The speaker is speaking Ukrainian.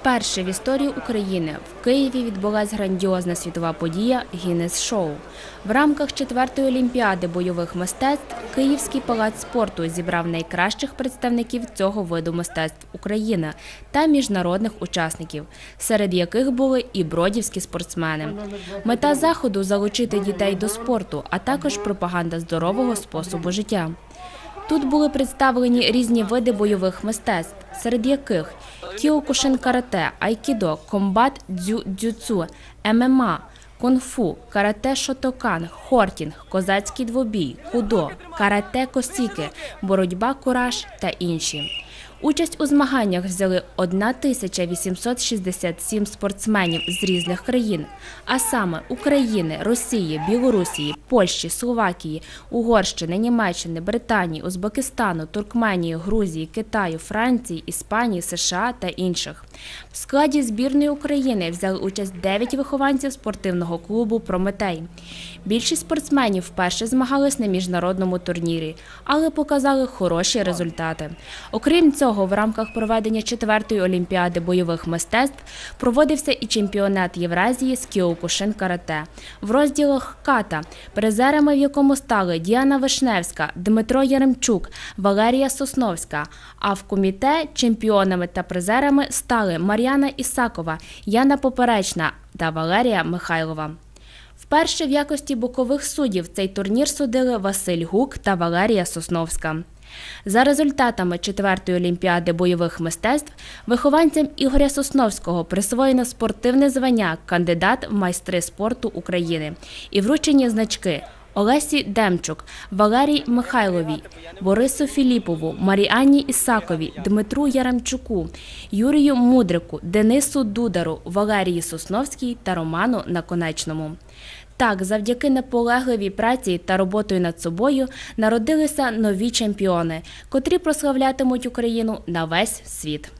Вперше в історії України в Києві відбулася грандіозна світова подія Гіннес Шоу. В рамках четвертої олімпіади бойових мистецтв Київський палац спорту зібрав найкращих представників цього виду мистецтв України та міжнародних учасників, серед яких були і бродівські спортсмени. Мета заходу залучити дітей до спорту, а також пропаганда здорового способу життя. Тут були представлені різні види бойових мистецтв, серед яких кіокушин карате, айкідо, комбат дзю дзюцу, ММА, кунг-фу, карате шотокан, хортінг, козацький двобій, кудо, карате косіки, боротьба кураж та інші. Участь у змаганнях взяли 1867 спортсменів з різних країн, а саме України, Росії, Білорусії, Польщі, Словакії, Угорщини, Німеччини, Британії, Узбекистану, Туркменії, Грузії, Китаю, Франції, Іспанії, США та інших. В складі збірної України взяли участь 9 вихованців спортивного клубу Прометей. Більшість спортсменів вперше змагались на міжнародному турнірі, але показали хороші результати. Окрім цього, в рамках проведення четвертої олімпіади бойових мистецтв проводився і чемпіонат Євразії з кіокушин карате в розділах ката, призерами в якому стали Діана Вишневська, Дмитро Яремчук, Валерія Сосновська. А в коміте чемпіонами та призерами стали Мар'яна Ісакова, Яна Поперечна та Валерія Михайлова. Вперше в якості бокових суддів цей турнір судили Василь Гук та Валерія Сосновська. За результатами четвертої олімпіади бойових мистецтв вихованцям Ігоря Сосновського присвоєно спортивне звання кандидат в майстри спорту України і вручені значки Олесі Демчук, Валерій Михайловій, Борису Філіпову, Маріанні Ісакові, Дмитру Яремчуку, Юрію Мудрику, Денису Дудару, Валерії Сосновській та Роману Наконечному. Так, завдяки наполегливій праці та роботою над собою народилися нові чемпіони, котрі прославлятимуть Україну на весь світ.